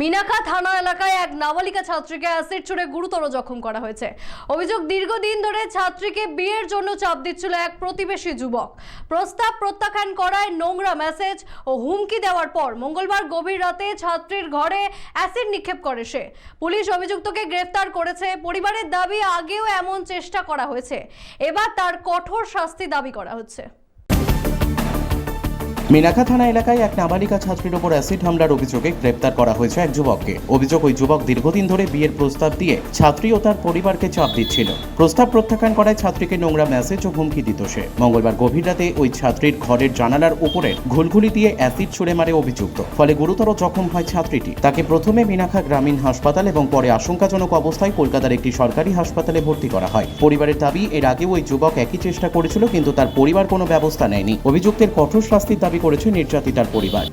মিনাকা থানা এলাকায় এক নাবালিকা ছাত্রীকে অ্যাসিড ছুড়ে গুরুতর জখম করা হয়েছে। অভিযোগ, দীর্ঘদিন ধরে ছাত্রীকে বিয়ের জন্য চাপ দিচ্ছিল এক প্রতিবেশী যুবক। প্রস্তাব প্রত্যাখ্যান করায় নোংরা মেসেজ ও হুমকি দেওয়ার পর মঙ্গলবার গভীর রাতে ছাত্রীর ঘরে অ্যাসিড নিক্ষেপ করে সে। পুলিশ অভিযুক্তকে গ্রেফতার করেছে। পরিবারের দাবি, আগেও এমন চেষ্টা করা হয়েছে। এবার তার কঠোর শাস্তি দাবি করা হচ্ছে। মিনাখা থানা এলাকায় এক নাবালিকা ছাত্রীর ওপর অ্যাসিড হামলার অভিযোগে গ্রেপ্তার করা হয়েছে এক যুবককে। অভিযোগ, ওই যুবক দীর্ঘদিন ধরে বিয়ের প্রস্তাব দিয়ে ছাত্রী ও তার পরিবারকে চাপ দিচ্ছিল। প্রস্তাব প্রত্যাখ্যান করায় ছাত্রীকে নোংরা মেসেজ ও হুমকি দিত সে। মঙ্গলবার গভীর রাতে ওই ছাত্রীর ঘরের জানালার উপরে ঘুলঘুলি দিয়ে অ্যাসিড ছুড়ে মারে অভিযুক্ত। ফলে গুরুতর জখম হয় ছাত্রীটি। তাকে প্রথমে মিনাখা গ্রামীণ হাসপাতাল এবং পরে আশঙ্কাজনক অবস্থায় কলকাতার একটি সরকারি হাসপাতালে ভর্তি করা হয়। পরিবারের দাবি, এর আগেও ওই যুবক একই চেষ্টা করেছিল, কিন্তু তার পরিবার কোনো ব্যবস্থা নেয়নি। অভিযুক্তের কঠোর শাস্তির দাবি করেছে নির্যাতিতার পরিবার।